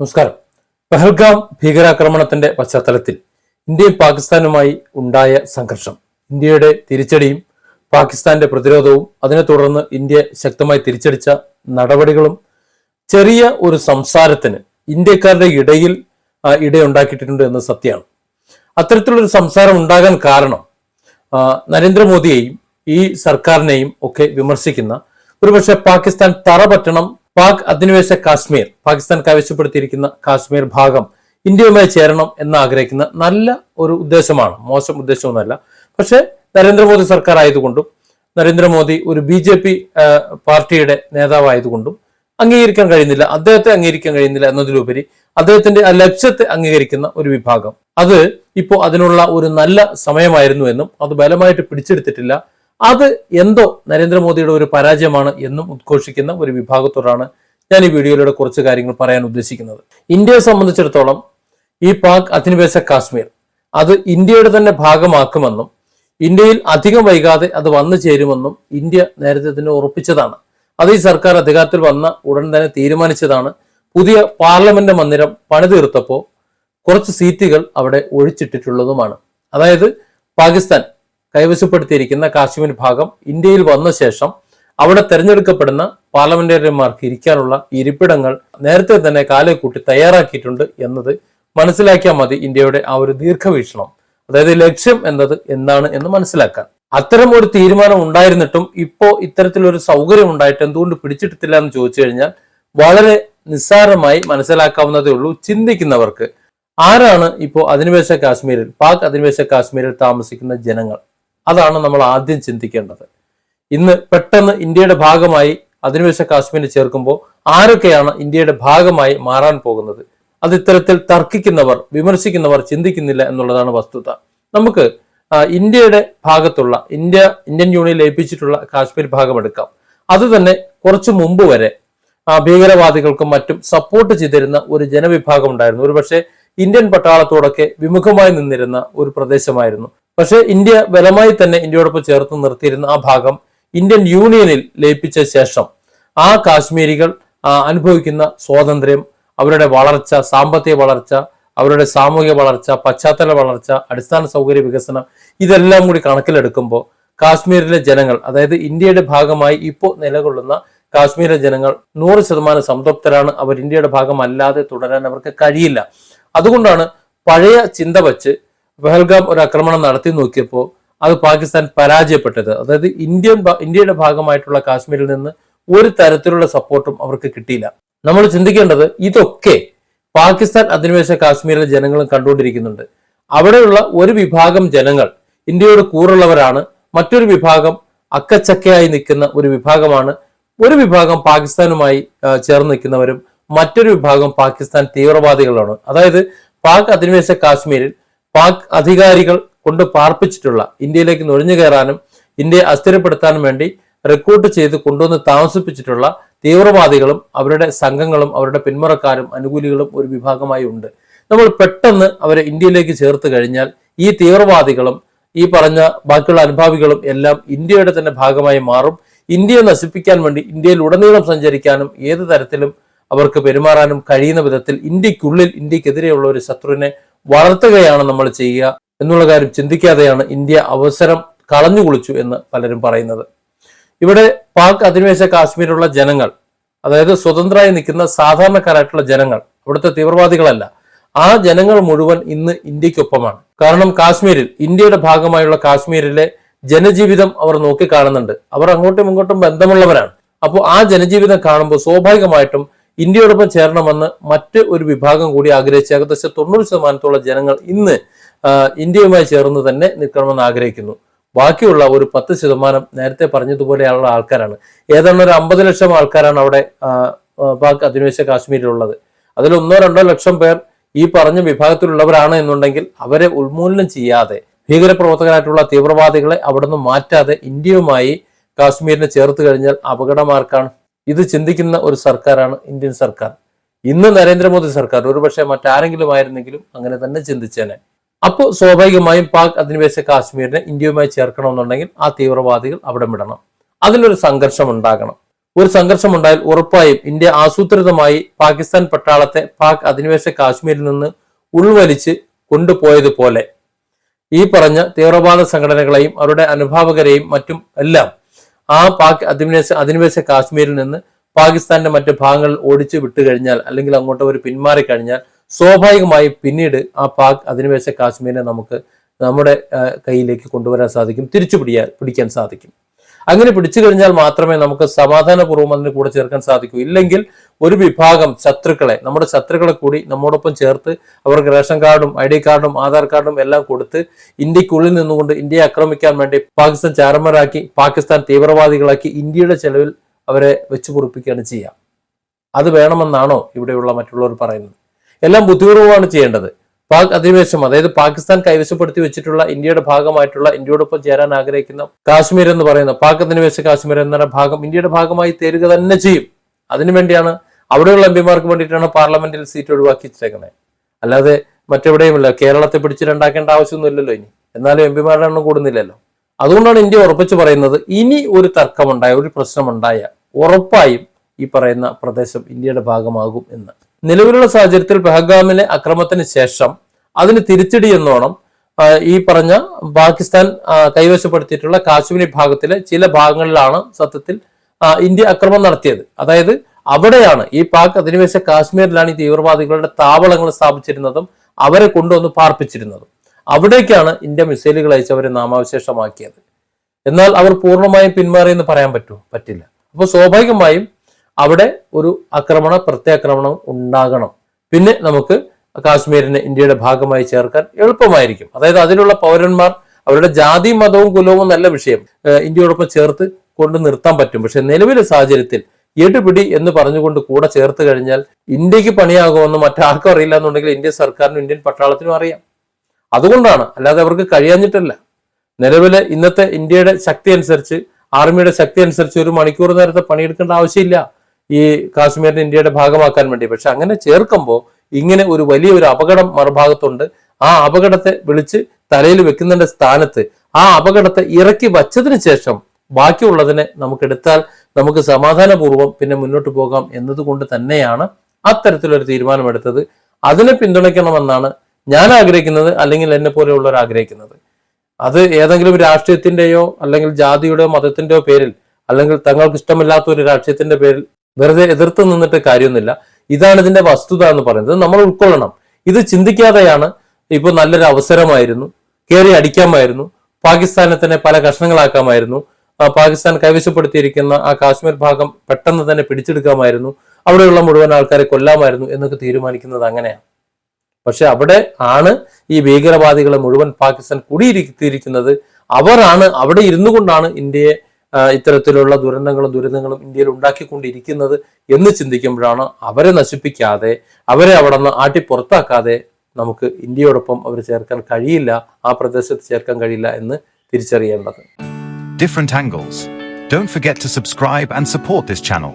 നമസ്കാരം. പെഹൽഗാം ഭീകരാക്രമണത്തിന്റെ പശ്ചാത്തലത്തിൽ ഇന്ത്യയും പാകിസ്ഥാനുമായി ഉണ്ടായ സംഘർഷം ഇന്ത്യയുടെ തിരിച്ചടിയും പാകിസ്ഥാന്റെ പ്രതിരോധവും അതിനെ തുടർന്ന് ഇന്ത്യ ശക്തമായി തിരിച്ചടിച്ച നടപടികളും ചെറിയ ഒരു സംസാരത്തിന് ഇന്ത്യക്കാരുടെ ഇടയിൽ ഇടയുണ്ടാക്കിയിട്ടുണ്ട് എന്ന് സത്യമാണ്. അത്തരത്തിലൊരു സംസാരം ഉണ്ടാകാൻ കാരണം നരേന്ദ്രമോദിയെയും ഈ സർക്കാരിനെയും ഒക്കെ വിമർശിക്കുന്ന ഒരുപക്ഷെ പാകിസ്ഥാൻ തറ പറ്റണം പാക് അധിനിവേശ കാശ്മീർ പാകിസ്ഥാൻ കൈവശപ്പെടുത്തിയിരിക്കുന്ന കാശ്മീർ ഭാഗം ഇന്ത്യയുമായി ചേരണം എന്ന് ആഗ്രഹിക്കുന്ന നല്ല ഒരു ഉദ്ദേശമാണ്. മോശം ഉദ്ദേശമൊന്നുമല്ല. പക്ഷെ നരേന്ദ്രമോദി സർക്കാർ ആയതുകൊണ്ടും നരേന്ദ്രമോദി ഒരു ബി ജെ പി പാർട്ടിയുടെ നേതാവായതുകൊണ്ടും അംഗീകരിക്കാൻ കഴിയുന്നില്ല. അദ്ദേഹത്തെ അംഗീകരിക്കാൻ കഴിയുന്നില്ല എന്നതിലുപരി അദ്ദേഹത്തിന്റെ ആ ലക്ഷ്യത്തെ അംഗീകരിക്കുന്ന ഒരു വിഭാഗം. അത് ഇപ്പോൾ അതിനുള്ള ഒരു നല്ല സമയമായിരുന്നു എന്നും അത് ബലമായിട്ട് പിടിച്ചെടുത്തിട്ടില്ല. അത് എന്തോ നരേന്ദ്രമോദിയുടെ ഒരു പരാജയമാണ് എന്നും ഉദ്ഘോഷിക്കുന്ന ഒരു വിഭാഗത്തോടാണ് ഞാൻ ഈ വീഡിയോയിലൂടെ കുറച്ച് കാര്യങ്ങൾ പറയാൻ ഉദ്ദേശിക്കുന്നത്. ഇന്ത്യയെ സംബന്ധിച്ചിടത്തോളം ഈ പാക് അധിനിവേശ കാശ്മീർ അത് ഇന്ത്യയുടെ തന്നെ ഭാഗമാക്കുമെന്നും ഇന്ത്യയിൽ അധികം വൈകാതെ അത് വന്നു ചേരുമെന്നും ഇന്ത്യ നേരത്തെ തന്നെ ഉറപ്പിച്ചതാണ്. അത് ഈ സർക്കാർ അധികാരത്തിൽ വന്ന ഉടൻ തന്നെ തീരുമാനിച്ചതാണ്. പുതിയ പാർലമെന്റ് മന്ദിരം പണിതീർത്തപ്പോൾ കുറച്ച് സീറ്റുകൾ അവിടെ ഒഴിച്ചിട്ടിട്ടുള്ളതുമാണ്. അതായത് പാകിസ്ഥാൻ കൈവശപ്പെടുത്തിയിരിക്കുന്ന കാശ്മീർ ഭാഗം ഇന്ത്യയിൽ വന്ന ശേഷം അവിടെ തെരഞ്ഞെടുക്കപ്പെടുന്ന പാർലമെന്റേറിയന്മാർക്ക് ഇരിക്കാനുള്ള ഇരിപ്പിടങ്ങൾ നേരത്തെ തന്നെ കാലെ കൂട്ടി തയ്യാറാക്കിയിട്ടുണ്ട് എന്നത് മനസ്സിലാക്കിയാൽ മതി ഇന്ത്യയുടെ ആ ഒരു ദീർഘവീക്ഷണം. അതായത് ലക്ഷ്യം എന്നത് എന്താണ് എന്ന് മനസ്സിലാക്കാൻ. അത്തരം ഒരു തീരുമാനം ഉണ്ടായിരുന്നിട്ടും ഇപ്പോ ഇത്തരത്തിലൊരു സൗകര്യം ഉണ്ടായിട്ട് എന്തുകൊണ്ട് പിടിച്ചിട്ടില്ല എന്ന് ചോദിച്ചു കഴിഞ്ഞാൽ വളരെ നിസ്സാരമായി മനസ്സിലാക്കാവുന്നതേ ഉള്ളൂ ചിന്തിക്കുന്നവർക്ക്. ആരാണ് ഇപ്പോ അധിനിവേശ കാശ്മീരിൽ പാക് അധിനിവേശ കാശ്മീരിൽ താമസിക്കുന്ന ജനങ്ങൾ? അതാണ് നമ്മൾ ആദ്യം ചിന്തിക്കേണ്ടത്. ഇന്ന് പെട്ടെന്ന് ഇന്ത്യയുടെ ഭാഗമായി അധിനിവേശ കാശ്മീരിൽ ചേർക്കുമ്പോൾ ആരൊക്കെയാണ് ഇന്ത്യയുടെ ഭാഗമായി മാറാൻ പോകുന്നത്? അത് ഇത്തരത്തിൽ തർക്കിക്കുന്നവർ വിമർശിക്കുന്നവർ ചിന്തിക്കുന്നില്ല എന്നുള്ളതാണ് വസ്തുത. നമുക്ക് ഇന്ത്യയുടെ ഭാഗത്തുള്ള ഇന്ത്യ ഇന്ത്യൻ യൂണിയൻ ലയിപ്പിച്ചിട്ടുള്ള കാശ്മീർ ഭാഗം എടുക്കാം. അത് തന്നെ കുറച്ചു മുമ്പ് വരെ ഭീകരവാദികൾക്കും മറ്റും സപ്പോർട്ട് ചെയ്തിരുന്ന ഒരു ജനവിഭാഗം ഉണ്ടായിരുന്നു. ഒരുപക്ഷെ ഇന്ത്യൻ പട്ടാളത്തോടൊക്കെ വിമുഖമായി നിന്നിരുന്ന ഒരു പ്രദേശമായിരുന്നു. പക്ഷേ ഇന്ത്യ ബലമായി തന്നെ ഇന്ത്യയോടൊപ്പം ചേർത്ത് നിർത്തിയിരുന്ന ആ ഭാഗം ഇന്ത്യൻ യൂണിയനിൽ ലയിപ്പിച്ച ശേഷം ആ കാശ്മീരികൾ അനുഭവിക്കുന്ന സ്വാതന്ത്ര്യം അവരുടെ വളർച്ച സാമ്പത്തിക വളർച്ച അവരുടെ സാമൂഹിക വളർച്ച പശ്ചാത്തല വളർച്ച അടിസ്ഥാന സൗകര്യ വികസനം ഇതെല്ലാം കൂടി കണക്കിലെടുക്കുമ്പോൾ കാശ്മീരിലെ ജനങ്ങൾ അതായത് ഇന്ത്യയുടെ ഭാഗമായി ഇപ്പോൾ നിലകൊള്ളുന്ന കാശ്മീരിലെ ജനങ്ങൾ നൂറ് ശതമാനം സംതൃപ്തരാണ്. അവർ ഇന്ത്യയുടെ ഭാഗമല്ലാതെ തുടരാൻ അവർക്ക് കഴിയില്ല. അതുകൊണ്ടാണ് പഴയ ചിന്ത വച്ച് പഹൽഗാം ഒരു ആക്രമണം നടത്തി നോക്കിയപ്പോൾ അത് പാകിസ്ഥാൻ പരാജയപ്പെട്ടത്. അതായത് ഇന്ത്യൻ ഇന്ത്യയുടെ ഭാഗമായിട്ടുള്ള കാശ്മീരിൽ നിന്ന് ഒരു തരത്തിലുള്ള സപ്പോർട്ടും അവർക്ക് കിട്ടിയില്ല. നമ്മൾ ചിന്തിക്കേണ്ടത് ഇതൊക്കെ പാകിസ്ഥാൻ അധിനിവേശ കാശ്മീരിലെ ജനങ്ങളും കണ്ടുകൊണ്ടിരിക്കുന്നുണ്ട്. അവിടെയുള്ള ഒരു വിഭാഗം ജനങ്ങൾ ഇന്ത്യയോട് കൂറുള്ളവരാണ്. മറ്റൊരു വിഭാഗം അക്കച്ചക്കയായി നിൽക്കുന്ന ഒരു വിഭാഗമാണ്. ഒരു വിഭാഗം പാകിസ്ഥാനുമായി ചേർന്ന് നിൽക്കുന്നവരും മറ്റൊരു വിഭാഗം പാകിസ്ഥാൻ തീവ്രവാദികളാണ്. അതായത് പാക് അധിനിവേശ കാശ്മീരിൽ പാക് അധികാരികൾ കൊണ്ട് പാർപ്പിച്ചിട്ടുള്ള ഇന്ത്യയിലേക്ക് നുഴഞ്ഞു കയറാനും ഇന്ത്യയെ അസ്ഥിരപ്പെടുത്താനും വേണ്ടി റിക്രൂട്ട് ചെയ്ത് കൊണ്ടുവന്ന് താമസിപ്പിച്ചിട്ടുള്ള തീവ്രവാദികളും അവരുടെ സംഘങ്ങളും അവരുടെ പിന്മുറക്കാരും അനുകൂലികളും ഒരു വിഭാഗമായി ഉണ്ട്. നമ്മൾ പെട്ടെന്ന് അവരെ ഇന്ത്യയിലേക്ക് ചേർത്ത് കഴിഞ്ഞാൽ ഈ തീവ്രവാദികളും ഈ പറഞ്ഞ ബാക്കിയുള്ള അനുഭാവികളും എല്ലാം ഇന്ത്യയുടെ തന്നെ ഭാഗമായി മാറും. ഇന്ത്യയെ നശിപ്പിക്കാൻ വേണ്ടി ഇന്ത്യയിൽ ഉടനീളം സഞ്ചരിക്കാനും ഏത് തരത്തിലും അവർക്ക് പെരുമാറാനും കഴിയുന്ന വിധത്തിൽ ഇന്ത്യക്കുള്ളിൽ ഇന്ത്യക്കെതിരെയുള്ള ഒരു ശത്രുവിനെ വളർത്തുകയാണ് നമ്മൾ ചെയ്യുക എന്നുള്ള കാര്യം ചിന്തിക്കാതെയാണ് ഇന്ത്യ അവസരം കളഞ്ഞു കുളിച്ചു എന്ന് പലരും പറയുന്നത്. ഇവിടെ പാക് അധിനിവേശ കാശ്മീരിലുള്ള ജനങ്ങൾ അതായത് സ്വതന്ത്രമായി നിൽക്കുന്ന സാധാരണക്കാരായിട്ടുള്ള ജനങ്ങൾ അവിടുത്തെ തീവ്രവാദികളല്ല ആ ജനങ്ങൾ മുഴുവൻ ഇന്ന് ഇന്ത്യക്കൊപ്പമാണ് കാരണം കാശ്മീരിൽ ഇന്ത്യയുടെ ഭാഗമായുള്ള കാശ്മീരിലെ ജനജീവിതം അവർ നോക്കി കാണുന്നുണ്ട് അവർ അങ്ങോട്ടും ഇങ്ങോട്ടും ബന്ധമുള്ളവരാണ്. അപ്പോൾ ആ ജനജീവിതം കാണുമ്പോൾ സ്വാഭാവികമായിട്ടും ഇന്ത്യയോടൊപ്പം ചേരണമെന്ന് മറ്റ് ഒരു വിഭാഗം കൂടി ആഗ്രഹിച്ച ഏകദേശം തൊണ്ണൂറ് ശതമാനത്തോളം ജനങ്ങൾ ഇന്ന് ഇന്ത്യയുമായി ചേർന്ന് തന്നെ നിൽക്കണമെന്ന് ആഗ്രഹിക്കുന്നു. ബാക്കിയുള്ള ഒരു പത്ത് ശതമാനം നേരത്തെ പറഞ്ഞതുപോലെയുള്ള ആൾക്കാരാണ്. ഏതാണ്ട് ഒരു അമ്പത് ലക്ഷം ആൾക്കാരാണ് അവിടെ പാക് അധിനിവേശ കാശ്മീരിലുള്ളത്. അതിൽ ഒന്നോ രണ്ടോ ലക്ഷം പേർ ഈ പറഞ്ഞ വിഭാഗത്തിലുള്ളവരാണ് എന്നുണ്ടെങ്കിൽ അവരെ ഉന്മൂലനം ചെയ്യാതെ ഭീകരപ്രവർത്തകരായിട്ടുള്ള തീവ്രവാദികളെ അവിടുന്ന് മാറ്റാതെ ഇന്ത്യയുമായി കാശ്മീരിനെ ചേർത്ത് കഴിഞ്ഞാൽ അപകടമാർക്കാണ് ഇത് ചിന്തിക്കുന്ന ഒരു സർക്കാരാണ് ഇന്ത്യൻ സർക്കാർ. ഇന്ന് നരേന്ദ്രമോദി സർക്കാർ ഒരുപക്ഷെ മറ്റാരെങ്കിലും ആയിരുന്നെങ്കിലും അങ്ങനെ തന്നെ ചിന്തിച്ചേനെ. അപ്പോൾ സ്വാഭാവികമായും പാക് അധിനിവേശ കാശ്മീരിനെ ഇന്ത്യയുമായി ചേർക്കണമെന്നുണ്ടെങ്കിൽ ആ തീവ്രവാദികൾ അവിടെ വിടണം. അതിനൊരു സംഘർഷം ഉണ്ടാകണം ഒരു സംഘർഷം ഉണ്ടായാൽ ഉറപ്പായും ഇന്ത്യ ആസൂത്രിതമായി പാകിസ്ഥാൻ പട്ടാളത്തെ പാക് അധിനിവേശ കാശ്മീരിൽ നിന്ന് ഉൾവലിച്ച് കൊണ്ടുപോയതുപോലെ. ഈ പറഞ്ഞ തീവ്രവാദ സംഘടനകളെയും അവരുടെ അനുഭാവകരെയും മറ്റും എല്ലാം ആ പാക് അധിനിവേശ അധിനിവേശ കാശ്മീരിൽ നിന്ന് പാകിസ്ഥാന്റെ മറ്റ് ഭാഗങ്ങൾ ഓടിച്ചു വിട്ടു കഴിഞ്ഞാൽ അല്ലെങ്കിൽ അങ്ങോട്ട് അവർ പിന്മാറി കഴിഞ്ഞാൽ സ്വാഭാവികമായി പിന്നീട് ആ പാക് അധിനിവേശ കാശ്മീരിനെ നമുക്ക് നമ്മുടെ കയ്യിലേക്ക് കൊണ്ടുവരാൻ സാധിക്കും തിരിച്ചു പിടിയാൻ പിടിക്കാൻ സാധിക്കും. അങ്ങനെ പിടിച്ചു കഴിഞ്ഞാൽ മാത്രമേ നമുക്ക് സമാധാനപൂർവം അതിന് കൂടെ ചേർക്കാൻ സാധിക്കൂ. ഇല്ലെങ്കിൽ ഒരു വിഭാഗം ശത്രുക്കളെ നമ്മുടെ ശത്രുക്കളെ കൂടി നമ്മോടൊപ്പം ചേർത്ത് അവർക്ക് റേഷൻ കാർഡും ഐ ഡി കാർഡും ആധാർ കാർഡും എല്ലാം കൊടുത്ത് ഇന്ത്യക്കുള്ളിൽ നിന്നുകൊണ്ട് ഇന്ത്യയെ ആക്രമിക്കാൻ വേണ്ടി പാകിസ്ഥാൻ ചാരന്മാരാക്കി പാകിസ്ഥാൻ തീവ്രവാദികളാക്കി ഇന്ത്യയുടെ ചെലവിൽ അവരെ വെച്ചു പൊറിപ്പിക്കുകയാണ് ചെയ്യുക. അത് വേണമെന്നാണോ ഇവിടെയുള്ള മറ്റുള്ളവർ പറയുന്നത്? എല്ലാം ബുദ്ധിപൂർവമാണ് ചെയ്യേണ്ടത്. പാക് അധിനിവേശം അതായത് പാകിസ്ഥാൻ കൈവശപ്പെടുത്തി വെച്ചിട്ടുള്ള ഇന്ത്യയുടെ ഭാഗമായിട്ടുള്ള ഇന്ത്യയോടൊപ്പം ചേരാൻ ആഗ്രഹിക്കുന്ന കാശ്മീർ എന്ന് പറയുന്ന പാക് അധിനിവേശ കാശ്മീർ എന്ന ഭാഗം ഇന്ത്യയുടെ ഭാഗമായി തീരുക തന്നെ ചെയ്യും. അതിനുവേണ്ടിയാണ് അവിടെയുള്ള എം പിമാർക്ക് വേണ്ടിയിട്ടാണ് പാർലമെന്റിൽ സീറ്റ് ഒഴിവാക്കി വെച്ചേക്കുന്നത് അല്ലാതെ മറ്റെവിടെയുമില്ല. കേരളത്തെ പിടിച്ച് രണ്ടാക്കേണ്ട ആവശ്യമൊന്നുമില്ലല്ലോ ഇനി. എന്നാലും എം പിമാരുടെ എണ്ണം കൂടുന്നില്ലല്ലോ. അതുകൊണ്ടാണ് ഇന്ത്യ ഉറപ്പിച്ചു പറയുന്നത് ഇനി ഒരു തർക്കമുണ്ടായ ഒരു പ്രശ്നമുണ്ടായ ഉറപ്പായും ഈ പറയുന്ന പ്രദേശം ഇന്ത്യയുടെ ഭാഗമാകും എന്ന്. നിലവിലുള്ള സാഹചര്യത്തിൽ പെഹഗാമിലെ അക്രമത്തിന് ശേഷം അതിന് തിരിച്ചടി എന്നോണം ഈ പറഞ്ഞ പാകിസ്ഥാൻ കൈവശപ്പെടുത്തിയിട്ടുള്ള കാശ്മീർ ഭാഗത്തിലെ ചില ഭാഗങ്ങളിലാണ് സത്യത്തിൽ ഇന്ത്യ അക്രമം നടത്തിയത്. അതായത് അവിടെയാണ് ഈ പാക് അധിനിവേശ കാശ്മീരിലാണ് ഈ തീവ്രവാദികളുടെ താവളങ്ങൾ സ്ഥാപിച്ചിരുന്നതും അവരെ കൊണ്ടുവന്ന് പാർപ്പിച്ചിരുന്നതും. അവിടേക്കാണ് ഇന്ത്യ മിസൈലുകൾ അയച്ച് അവരെ നാമാവശേഷമാക്കിയത്. എന്നാൽ അവർ പൂർണമായും പിന്മാറിയെന്ന് പറയാൻ പറ്റുമോ പറ്റില്ല. അപ്പോൾ സ്വാഭാവികമായും അവിടെ ഒരു ആക്രമണ പ്രത്യാക്രമണം ഉണ്ടാകണം. പിന്നെ നമുക്ക് കാശ്മീരിനെ ഇന്ത്യയുടെ ഭാഗമായി ചേർക്കാൻ എളുപ്പമായിരിക്കും. അതായത് അതിലുള്ള പൗരന്മാർ അവരുടെ ജാതി മതവും കുലവും നല്ല വിഷയം ഇന്ത്യയോടൊപ്പം ചേർത്ത് കൊണ്ട് നിർത്താൻ പറ്റും. പക്ഷെ നിലവിലെ സാഹചര്യത്തിൽ എടുപിടി എന്ന് പറഞ്ഞുകൊണ്ട് കൂടെ ചേർത്ത് കഴിഞ്ഞാൽ ഇന്ത്യയ്ക്ക് പണിയാകുമെന്ന് മറ്റാർക്കും അറിയില്ല എന്നുണ്ടെങ്കിൽ ഇന്ത്യൻ സർക്കാരിനും ഇന്ത്യൻ പട്ടാളത്തിനും അറിയാം. അതുകൊണ്ടാണ് അല്ലാതെ അവർക്ക് കഴിയാഞ്ഞിട്ടല്ല. നിലവിലെ ഇന്നത്തെ ഇന്ത്യയുടെ ശക്തി അനുസരിച്ച് ആർമിയുടെ ശക്തി അനുസരിച്ച് ഒരു മണിക്കൂർ നേരത്തെ പണിയെടുക്കേണ്ട ആവശ്യമില്ല. ഈ കാശ്മീരിനെ ഇന്ത്യയുടെ ഭാഗമാക്കാൻ വേണ്ടി. പക്ഷെ അങ്ങനെ ചേർക്കുമ്പോൾ ഇങ്ങനെ ഒരു വലിയ ഒരു അപകടം മറുഭാഗത്തുണ്ട്. ആ അപകടത്തെ വിളിച്ച് തലയിൽ വെക്കുന്നതിന്റെ സ്ഥാനത്ത് ആ അപകടത്തെ ഇറക്കി വച്ചതിന് ശേഷം ബാക്കിയുള്ളതിനെ നമുക്ക് എടുത്താൽ നമുക്ക് സമാധാനപൂർവം പിന്നെ മുന്നോട്ട് പോകാം എന്നതുകൊണ്ട് തന്നെയാണ് അത്തരത്തിലൊരു തീരുമാനമെടുത്തത്. അതിനെ പിന്തുണയ്ക്കണമെന്നാണ് ഞാൻ ആഗ്രഹിക്കുന്നത് അല്ലെങ്കിൽ എന്നെ പോലെയുള്ളവർ ആഗ്രഹിക്കുന്നത്. അത് ഏതെങ്കിലും രാഷ്ട്രീയത്തിന്റെയോ അല്ലെങ്കിൽ ജാതിയുടെയോ മതത്തിന്റെയോ പേരിൽ അല്ലെങ്കിൽ തങ്ങൾക്ക് ഇഷ്ടമില്ലാത്ത ഒരു രാഷ്ട്രീയത്തിന്റെ പേരിൽ വെറുതെ എതിർത്ത് നിന്നിട്ട് കാര്യമൊന്നുമില്ല. ഇതാണ് ഇതിന്റെ വസ്തുത എന്ന് പറയുന്നത്. നമ്മൾ ഉൾക്കൊള്ളണം. ഇത് ചിന്തിക്കാതെയാണ് ഇപ്പൊ നല്ലൊരു അവസരമായിരുന്നു. കയറി അടിക്കാമായിരുന്നു. പാകിസ്ഥാനെ തന്നെ പല കഷ്ണങ്ങളാക്കാമായിരുന്നു. പാകിസ്ഥാൻ കൈവശപ്പെടുത്തിയിരിക്കുന്ന ആ കാശ്മീർ ഭാഗം പെട്ടെന്ന് തന്നെ പിടിച്ചെടുക്കാമായിരുന്നു. അവിടെയുള്ള മുഴുവൻ ആൾക്കാരെ കൊല്ലാമായിരുന്നു എന്നൊക്കെ തീരുമാനിക്കുന്നത് അങ്ങനെയാണ്. പക്ഷെ അവിടെ ആണ് ഈ ഭീകരവാദികളെ മുഴുവൻ പാകിസ്ഥാൻ കുടിയിരുത്തിയിരിക്കുന്നത്. അവരാണ് അവിടെ ഇരുന്നു കൊണ്ടാണ് ഇന്ത്യയെ ഇത്തരത്തിലുള്ള ദുരന്തങ്ങളും ദുരിതങ്ങളും ഇന്ത്യയിൽ ഉണ്ടാക്കിക്കൊണ്ടിരിക്കുന്നത് എന്ന് ചിന്തിക്കുമ്പോഴാണ് അവരെ നശിപ്പിക്കാതെ അവരെ അവിടെ നിന്ന് ആട്ടി പുറത്താക്കാതെ നമുക്ക് ഇന്ത്യയോടൊപ്പം അവർ ചേർക്കാൻ കഴിയില്ല ആ പ്രദേശത്ത് ചേർക്കാൻ കഴിയില്ല എന്ന് തിരിച്ചറിയേണ്ടത് different angles. Don't forget to subscribe and support this channel.